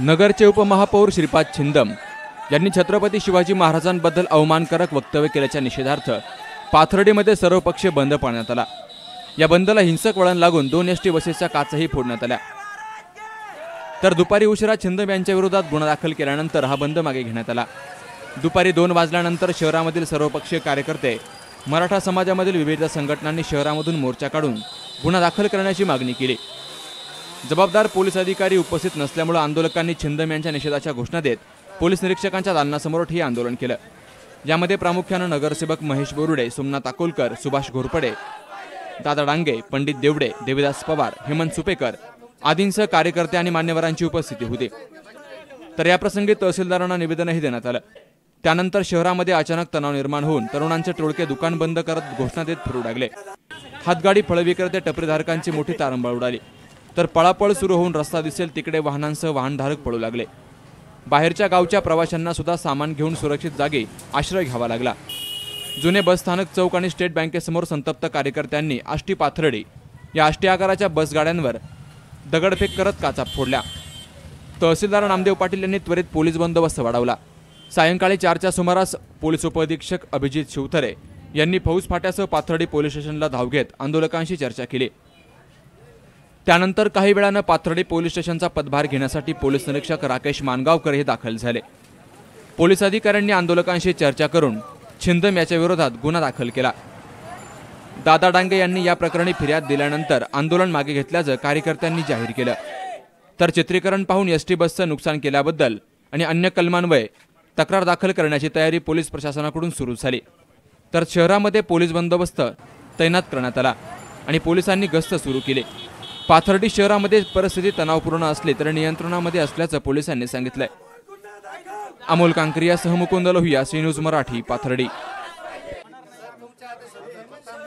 नगरचे उपमहापौर श्रीपाद छिंदम यांनी छत्रपती शिवाजी महाराजांबद्दल अवमानकारक वक्तव्य केल्याच्या निषेधार्थ पाथर्डीमध्ये सर्वपक्षीय बंद पाळण्यात आला. या बंदला हिंसक वळण लागून दोन एस टी बसेसच्या काचही फोडण्यात आल्या. तर दुपारी उशिरा छिंदम यांच्या विरोधात गुन्हा दाखल केल्यानंतर हा बंद मागे घेण्यात आला. दुपारी दोन वाजल्यानंतर शहरामधील सर्वपक्षीय कार्यकर्ते मराठा समाजामधील विविध संघटनांनी शहरामधून मोर्चा काढून गुन्हा दाखल करण्याची मागणी केली. जबाबदार पोलीस अधिकारी उपस्थित नसल्यामुळे आंदोलकांनी छिंदम यांच्या निषेधाच्या घोषणा देत पोलीस निरीक्षकांच्या दालनासमोर ठिय्या आंदोलन केलं. यामध्ये प्रामुख्यानं नगरसेवक महेश बोरुडे सोमनाथ अकोलकर सुभाष घोरपडे दादा डांगे पंडित देवडे देविदास पवार हेमंत सुपेकर आदींसह कार्यकर्ते आणि मान्यवरांची उपस्थिती होती. तर याप्रसंगी तहसीलदारांना निवेदनही देण्यात आलं. त्यानंतर शहरामध्ये अचानक तणाव निर्माण होऊन तरुणांचे टोळके दुकान बंद करत घोषणा देत फिरू लागले. हातगाडी फळ विक्रेते टपरीधारकांची मोठी तारंबळ उडाली. तर पळापळ सुरू होऊन रस्ता दिसेल तिकडे वाहनांसह वाहनधारक पळू लागले. बाहेरच्या गावच्या प्रवाशांना सुद्धा सामान घेऊन सुरक्षित जागी आश्रय घ्यावा लागला. जुने बसस्थानक चौक आणि स्टेट बँकेसमोर संतप्त कार्यकर्त्यांनी आष्टी पाथर्डी या आष्टी आकाराच्या बसगाड्यांवर दगडफेक करत काचा फोडल्या. तहसीलदार नामदेव पाटील यांनी त्वरित पोलीस बंदोबस्त वाढवला. सायंकाळी चारच्या सुमारास पोलीस उपअधीक्षक अभिजित शिवथरे यांनी फौज फाट्यासह पाथर्डी पोलीस स्टेशनला धाव घेत आंदोलकांशी चर्चा केली. त्यानंतर काही वेळानं पाथर्डी पोलीस स्टेशनचा पदभार घेण्यासाठी पोलीस निरीक्षक राकेश मानगावकर हे दाखल झाले. पोलीस अधिकाऱ्यांनी आंदोलकांशी चर्चा करून छिंदम याच्या विरोधात गुन्हा दाखल केला. दादा डांगे यांनी या प्रकरणी फिर्याद दिल्यानंतर आंदोलन मागे घेतल्याचं कार्यकर्त्यांनी जाहीर केलं. तर चित्रीकरण पाहून एस टी बसचं नुकसान केल्याबद्दल आणि अन्य कलमान्वये तक्रार दाखल करण्याची तयारी पोलीस प्रशासनाकडून सुरू झाली. तर शहरामध्ये पोलीस बंदोबस्त तैनात करण्यात आला आणि पोलिसांनी गस्त सुरू केली. पाथर्डी शहरामध्ये परिस्थिती तणावपूर्ण असली तरी नियंत्रणामध्ये असल्याचं पोलिसांनी सांगितलंय. अमोल कांकरियासह मुकुंद लोहिया सी न्यूज मराठी पाथर्डी.